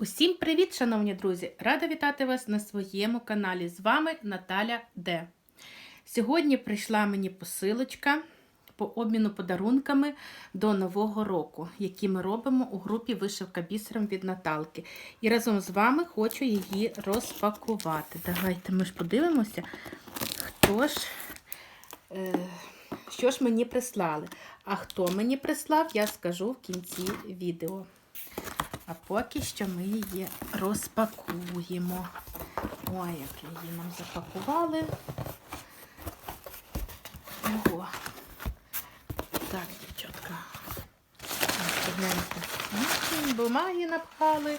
Усім привіт, шановні друзі! Рада вітати вас на своєму каналі. З вами Наталя Д. Сьогодні прийшла мені посилочка по обміну подарунками до Нового року, які ми робимо у групі Вишивка бісером від Наталки. І разом з вами хочу її розпакувати. Давайте ми ж подивимося, хто ж, е, що ж мені прислали. А хто мені прислав, я скажу в кінці відео. А поки що ми її розпакуємо. Ой, як її нам запакували. Ого. Так, дівчатка. Бумаги напхали.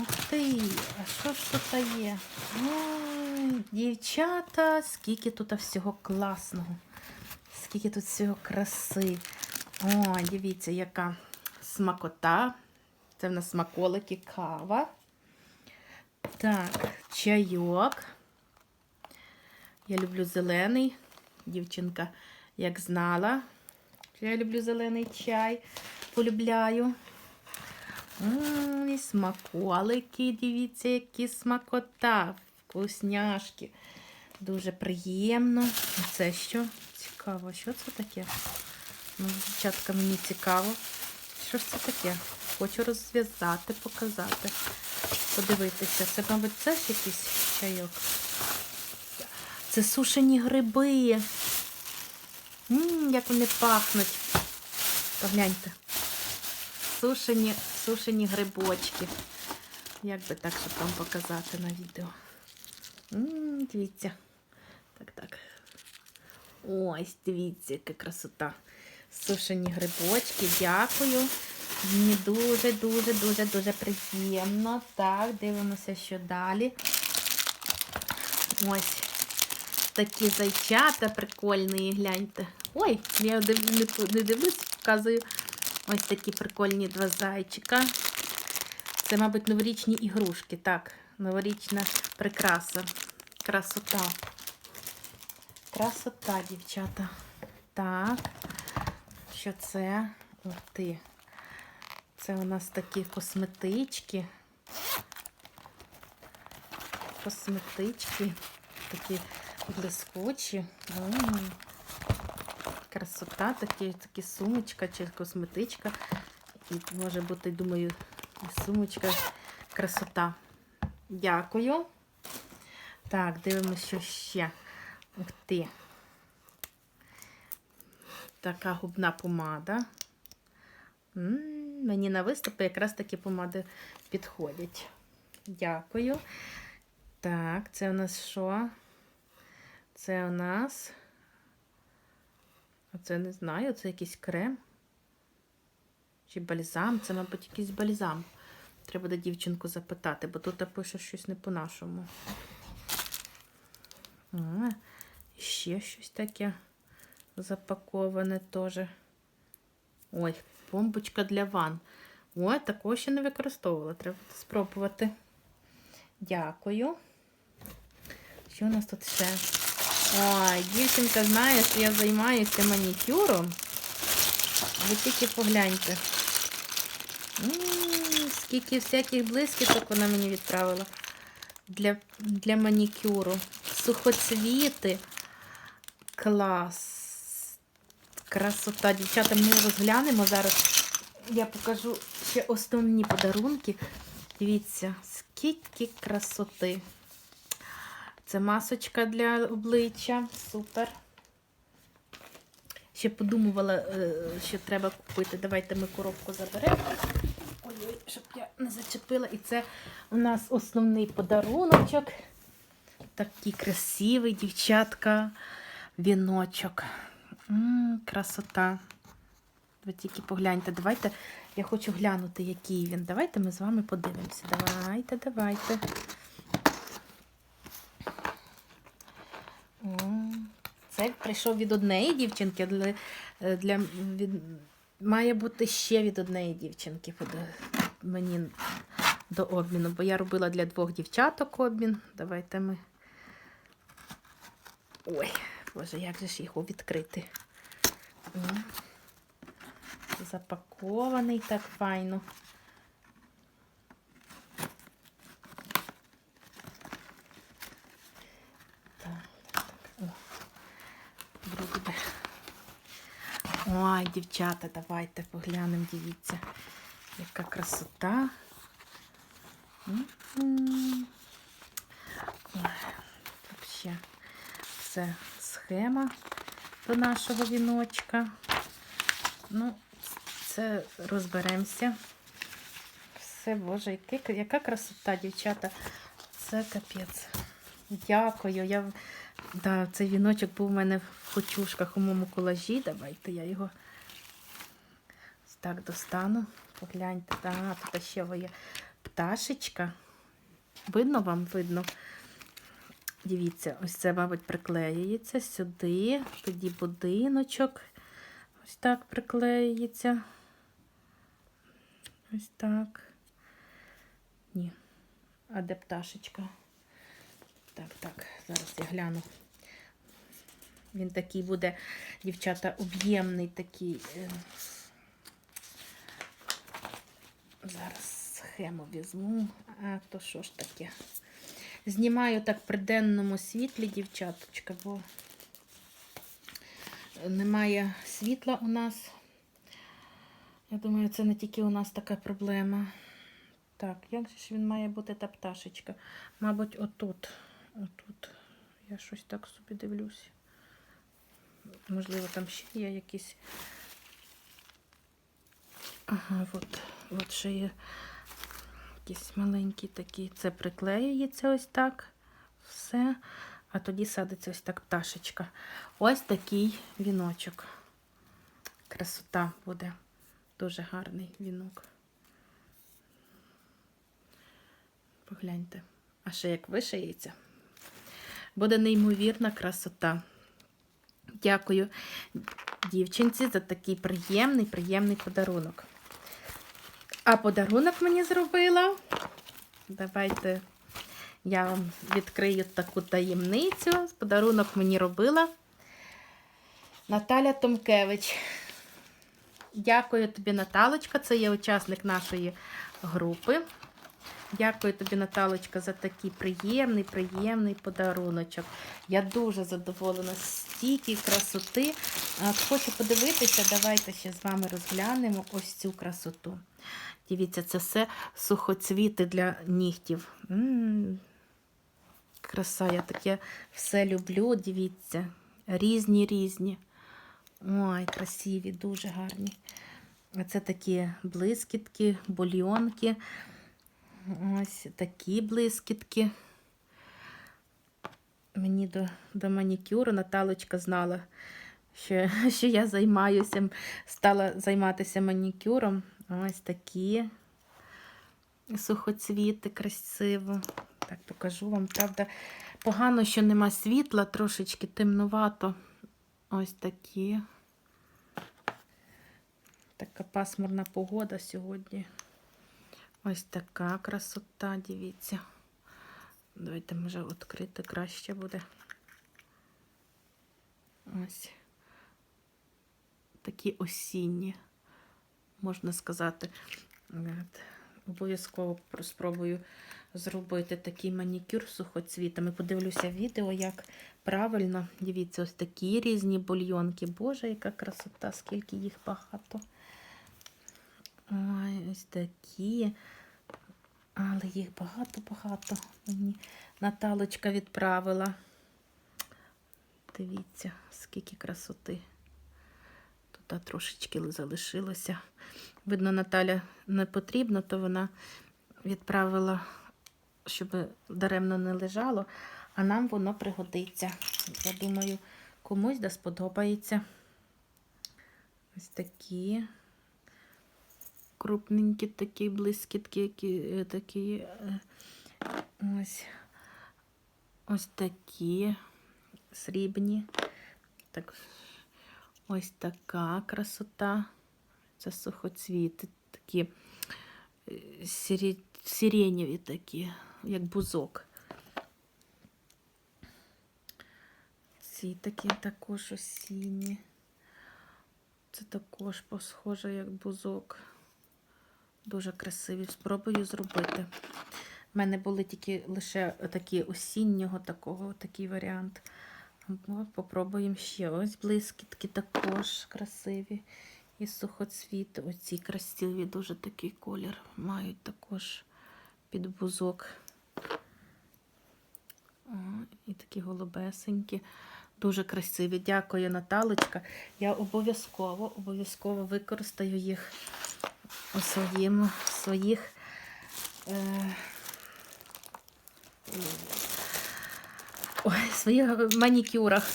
Ух ти, а що ж тут є? Ой, дівчата, скільки тут всього класного. Скільки тут всього краси. Ой, дивіться, яка смакота. Це в нас смаколики, кава. Так, чайок. Я люблю зелений. Дівчинка, як знала, що я люблю зелений чай. Полюбляю. М, І смаколики, дивіться, які смакота. Вкусняшки. Дуже приємно. Це що? Цікаво, що це таке? Ну, дівчатка, мені цікаво. Що ж це таке? Хочу розв'язати, показати. Подивитися. Це, мабуть, це ж якийсь чайок. Це сушені гриби. Ммм, як вони пахнуть. Погляньте. Сушені, сушені грибочки. Як би так, щоб вам показати на відео. Ммм, дивіться. Так, так. Ось, дивіться, яка красота. Сушені грибочки, дякую. Мені дуже-дуже-дуже дуже приємно. Так, дивимося, що далі. Ось такі зайчата прикольні, гляньте. Ой, я не дивлюсь, показую. Ось такі прикольні два зайчика. Це, мабуть, новорічні ігрушки. Так, новорічна прикраса. Красота. Красота, дівчата. Так. Що це? Ух ти. Це у нас такі косметички. Косметички. Такі блискучі. Красота, такі, такі сумочка чи косметичка. І може бути, думаю, сумочка. Красота. Дякую. Так, дивимося, що ще. Ух ти. Така губна помада. Мені на виступи якраз такі помади підходять. Дякую. Так, це у нас що? Це у нас. А це не знаю, це якийсь крем. Чи бальзам? Це, мабуть, якийсь бальзам. Треба буде дівчинку запитати, бо тут пише щось не по-нашому. Ще щось таке запаковане теж. Ой, бомбочка для ван. Ой, такого ще не використовувала. Треба спробувати. Дякую. Що у нас тут ще? Ой, дівчинка знає, що я займаюся манікюром. Ви тільки погляньте. Скільки всяких блискіток вона мені відправила для, для манікюру. Сухоцвіти. Клас. Красота. Дівчата, ми розглянемо зараз. Я покажу ще основні подарунки. Дивіться, скільки красоти. Це масочка для обличчя. Супер. Ще подумувала, е, що треба купити. Давайте ми коробку заберемо. Ой-ой, щоб я не зачепила. І це у нас основний подаруночок. Такий красивий, дівчатка, віночок. М, красота. Ви тільки погляньте. Давайте. Я хочу глянути, який він. Давайте ми з вами подивимося. Давайте, давайте. М, Це прийшов від однієї дівчинки. Для, для, від, має бути ще від однієї дівчинки мені до обміну, бо я робила для двох дівчаток обмін. Давайте ми. Ой, Боже, як же ж його відкрити? Запакований так файно. Ой, дівчата, давайте поглянемо, дивіться, яка красота. Взагалі все схема до нашого віночка. Ну, це розберемося. Все, Боже, який- яка красота, дівчата. Це капець. Дякую. Я... Да, цей віночок був у мене в хочушках у моєму колажі. Давайте я його так достану. Погляньте, да, тут ще є пташечка. Видно вам? Видно. Дивіться, ось це, мабуть, приклеюється сюди, тоді будиночок. Ось так приклеюється. Ось так. Ні. А де пташечка? Так, так, зараз я гляну. Він такий буде, дівчата, об'ємний такий. е. Зараз схему візьму. А то що ж таке? Знімаю так при денному світлі, дівчаточка, бо немає світла у нас. Я думаю, це не тільки у нас така проблема. Так, як же ж він має бути та пташечка? Мабуть, отут. Отут. Я щось так собі дивлюсь. Можливо, там ще є якісь. Ага, от, от ще є якісь маленькі такі. Це приклеюється ось так. Все. А тоді садиться ось так пташечка. Ось такий віночок. Красота буде. Дуже гарний вінок. Погляньте. А ще як вишиється. Буде неймовірна красота. Дякую дівчинці за такий приємний, приємний подарунок. А подарунок мені зробила. Давайте я вам відкрию таку таємницю. Подарунок мені робила Наталя Томкевич. Дякую тобі, Наталочка. Це є учасник нашої групи. Дякую тобі, Наталочка, за такий приємний, приємний подаруночок. Я дуже задоволена стільки красоти. Хочу подивитися, давайте ще з вами розглянемо ось цю красоту. Дивіться, це все сухоцвіти для нігтів. М, Краса, я таке все люблю, дивіться. Різні, різні. Ой, красиві, дуже гарні. Це такі блискітки, бульйонки. Ось такі блискітки. Мені до, до манікюру Наталочка знала, що, що я займаюся, стала займатися манікюром. Ось такі сухоцвіти красиво. Так, покажу вам, правда, погано, що нема світла, трошечки темнувато. Ось такі. Така пасмурна погода сьогодні. Ось така красота, дивіться. Давайте, може, відкрити краще буде. Ось. Такі осінні, можна сказати. Обов'язково спробую зробити такий манікюр сухоцвітами. Подивлюся відео, як правильно. Дивіться, ось такі різні бульйонки. Боже, яка красота, скільки їх багато. Ой, ось такі. Але їх багато-багато. Мені Наталочка відправила. Дивіться, скільки красоти. Тут трошечки залишилося. Видно, Наталя не потрібно, то вона відправила, щоб даремно не лежало, а нам воно пригодиться. Я думаю, комусь да сподобається. Ось такі крупненькі такі блискітки, які е, такі е, ось ось такі срібні. Так, ось така красота. Це сухоцвіти, такі е, сирі, сиренєві такі, як бузок. Ці такі також осінні. Це також схоже, як бузок. Дуже красиві. Спробую зробити. У мене були тільки лише такі осіннього такого, такий варіант. О, попробуємо ще. Ось блискітки також красиві. І сухоцвіт. Оці красиві, дуже такий колір. Мають також під бузок. О, і такі голубесенькі. Дуже красиві. Дякую, Наталочка. Я обов'язково, обов'язково використаю їх у своєму, в своїх. Е, ой, своїх манікюрах.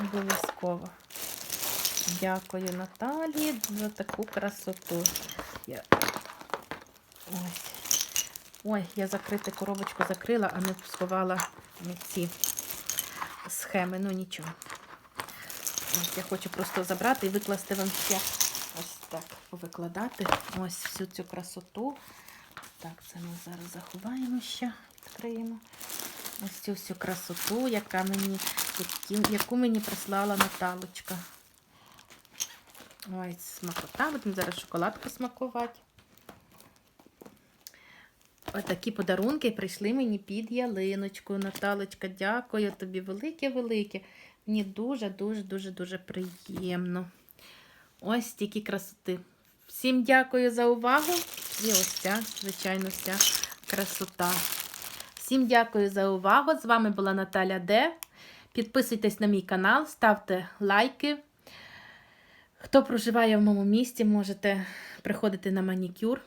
Обов'язково. Дякую Наталі за таку красоту. Я... Ось. Ой, я закрити коробочку закрила, а не сховала ці схеми. Ну нічого. Ось я хочу просто забрати і викласти вам ще так повикладати. Ось всю цю красоту. Так, це ми зараз заховаємо ще, відкриємо. Ось цю всю красоту, яка мені, яку мені прислала Наталочка. Ой, смакота. Будемо зараз шоколадку смакувати. Отакі подарунки прийшли мені під ялиночку. Наталочка, дякую тобі велике-велике. Мені дуже-дуже-дуже-дуже приємно. Ось стільки красоти. Всім дякую за увагу. І ось ця, звичайно, вся красота. Всім дякую за увагу. З вами була Наталя Д. Підписуйтесь на мій канал, ставте лайки. Хто проживає в моєму місті, можете приходити на манікюр.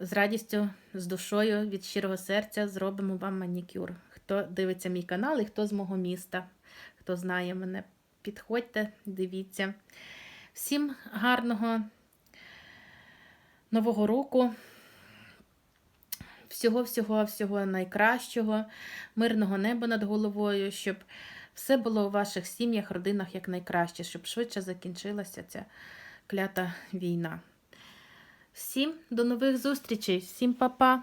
З радістю, з душою, від щирого серця зробимо вам манікюр. Хто дивиться мій канал і хто з мого міста, хто знає мене, підходьте, дивіться. Всім гарного нового року. Всього-всього, всього найкращого, мирного неба над головою, щоб все було у ваших сім'ях, родинах як найкраще, щоб швидше закінчилася ця клята війна. Всім до нових зустрічей, всім па-па!